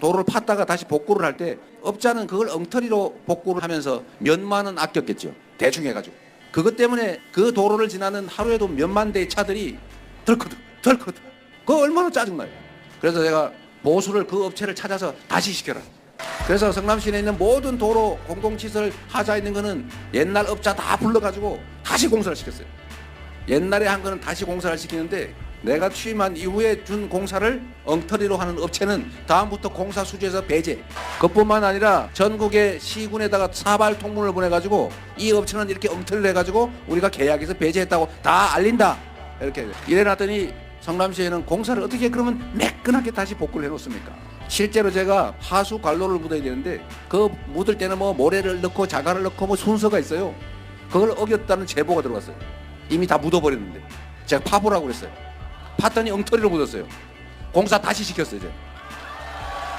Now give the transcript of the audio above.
도로를 팠다가 다시 복구를 할 때 업자는 그걸 엉터리로 복구를 하면서 몇만 원 아꼈겠죠. 대충 해가지고. 그것 때문에 그 도로를 지나는 하루에도 몇만 대의 차들이 덜커덕 덜커덕. 그거 얼마나 짜증나요. 그래서 제가 보수를 그 업체를 찾아서 다시 시켜라. 그래서 성남시내 있는 모든 도로 공공시설 하자 있는 거는 옛날 업자 다 불러가지고 다시 공사를 시켰어요. 옛날에 한 거는 다시 공사를 시키는데 내가 취임한 이후에 준 공사를 엉터리로 하는 업체는 다음부터 공사 수주에서 배제. 그뿐만 아니라 전국의 시군에다가 사발 통문을 보내가지고 이 업체는 이렇게 엉터리를 해가지고 우리가 계약에서 배제했다고 다 알린다. 이렇게 이래놨더니 성남시에는 공사를 어떻게 그러면 매끈하게 다시 복구를 해놓습니까? 실제로 제가 하수 관로를 묻어야 되는데 그 묻을 때는 뭐 모래를 넣고 자갈을 넣고 뭐 순서가 있어요. 그걸 어겼다는 제보가 들어왔어요. 이미 다 묻어버렸는데 제가 파보라고 그랬어요. 팠더니 엉터리로 묻었어요. 공사 다시 시켰어요. 제가.